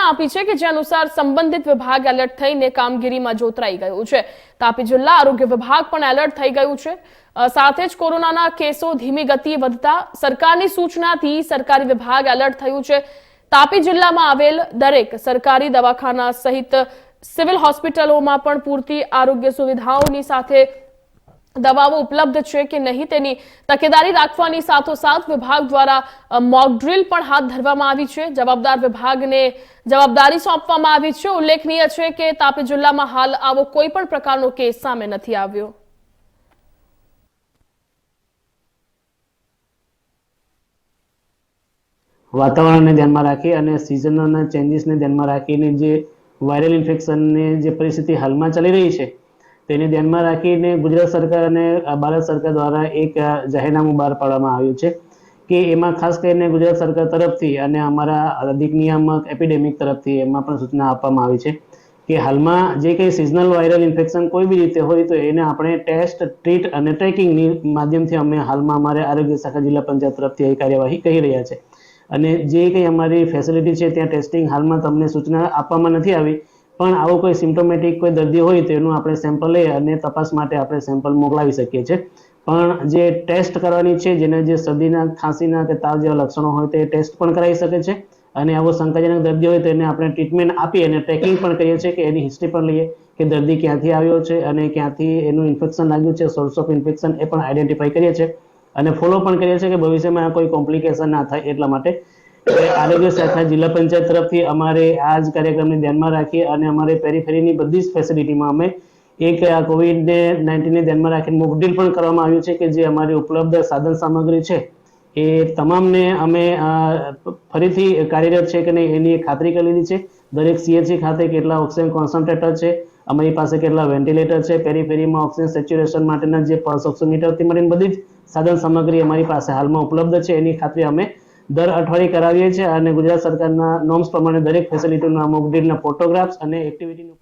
સૂચના આપી છે કે જે અનુસાર સંબંધિત વિભાગ એલર્ટ થઈને કામગીરીમાં જોતરાઈ ગયું છે. તાપી જિલ્લા આરોગ્ય વિભાગ પણ એલર્ટ થઈ ગયું છે. સાથે જ કોરોનાના કેસો ધીમી ગતિએ વધતા સરકારની સૂચનાથી સરકારી વિભાગ એલર્ટ થયું છે. તાપી જિલ્લામાં આવેલ દરેક સરકારી દવાખાના સહિત સિવિલ હોસ્પિટલોમાં પણ પૂરતી આરોગ્ય સુવિધાઓની સાથે દવાઓ ઉપલબ્ધ છે કે નહીં તેની તકેદારી રાખવાની સાથોસાથ વિભાગ દ્વારા મોક ડ્રીલ પણ હાથ ધરવામાં આવી છે. જવાબદાર વિભાગને જવાબદારી સોંપવામાં આવી છે. ઉલ્લેખનીય છે કે તાપી જિલ્લામાં હાલ આવો કોઈ પણ પ્રકારનો કેસ સામે નથી આવ્યો. વાતાવરણને ધ્યાનમાં રાખી અને સિઝનના ચેન્જીસને ધ્યાનમાં રાખીને જે વાયરલ ઇન્ફેક્શનની જે પરિસ્થિતિ હાલમાં ચાલી રહી છે તેને ધ્યાનમાં રાખીને ગુજરાત સરકાર અને ભારત સરકાર દ્વારા એક જાહેરનામું બહાર પાડવામાં આવ્યું છે કે એમાં ખાસ કરીને ગુજરાત સરકાર તરફથી અને અમારા અધિક નિયામક એપિડેમિક તરફથી એમાં પણ સૂચના આપવામાં આવી છે કે હાલમાં જે કંઈ સિઝનલ વાયરલ ઇન્ફેક્શન કોઈ બી રીતે હોય તો એને આપણે ટેસ્ટ ટ્રીટ અને ટ્રેકિંગની માધ્યમથી અમે હાલમાં અમારે આરોગ્ય શાખા જિલ્લા પંચાયત તરફથી એ કાર્યવાહી કરી રહ્યા છે. અને જે કંઈ અમારી ફેસિલિટી છે ત્યાં ટેસ્ટિંગ હાલમાં તમને સૂચના આપવામાં નથી આવી પણ આવો કોઈ સિમ્ટોમેટિક કોઈ દર્દી હોય તો એનું આપણે સેમ્પલ લઈ અને તપાસ માટે આપણે સેમ્પલ મોકલાવી શકીએ છીએ. પણ જે ટેસ્ટ કરવાની છે, જેને જે શરદીના, ખાંસીના કે તાવ જેવા લક્ષણો હોય તે ટેસ્ટ પણ કરાવી શકે છે. અને આવો શંકાજનક દર્દી હોય તો એને આપણે ટ્રીટમેન્ટ આપી અને ટ્રેકિંગ પણ કરીએ છીએ કે એની હિસ્ટ્રી પણ લઈએ કે દર્દી ક્યાંથી આવ્યો છે અને ક્યાંથી એનું ઇન્ફેક્શન લાગ્યું છે સોર્સ ઓફ ઇન્ફેક્શન એ પણ આઈડેન્ટિફાઈ કરીએ છીએ. અને ફોલો પણ કરીએ છીએ કે ભવિષ્યમાં કોઈ કોમ્પ્લિકેશન ના થાય એટલા માટે આરોગ્ય શાખા જિલ્લા પંચાયત તરફથી અમારે આ જ કાર્યક્રમને ધ્યાનમાં રાખી અને અમારે પેરીફેરીની બધી જ ફેસિલિટીમાં અમે એક આ કોવિડ નાઇન્ટીનને ધ્યાનમાં રાખીને મોક પણ કરવામાં આવ્યું છે કે જે અમારી ઉપલબ્ધ સાધન સામગ્રી છે એ તમામને અમે ફરીથી કાર્યરત છે કે નહીં એની ખાતરી કરી લીધી છે. દરેક સીએચસી ખાતે કેટલા ઓક્સિજન કોન્સન્ટ્રેટર છે, અમારી પાસે કેટલા વેન્ટિલેટર છે, પેરીફેરીમાં ઓક્સિજન સેચ્યુરેશન માટેના જે પલ્સ ઓક્સિમીટરથી મળીને બધી જ સાધન સામગ્રી અમારી પાસે હાલમાં ઉપલબ્ધ છે. એની ખાતરી અમે દર અઠવાડિયે કરાવીએ છીએ અને ગુજરાત સરકારના નોર્મ્સ પ્રમાણે દરેક ફેસિલિટીના મોક ડ્રીલના ફોટોગ્રાફ્સ અને એક્ટિવિટીનું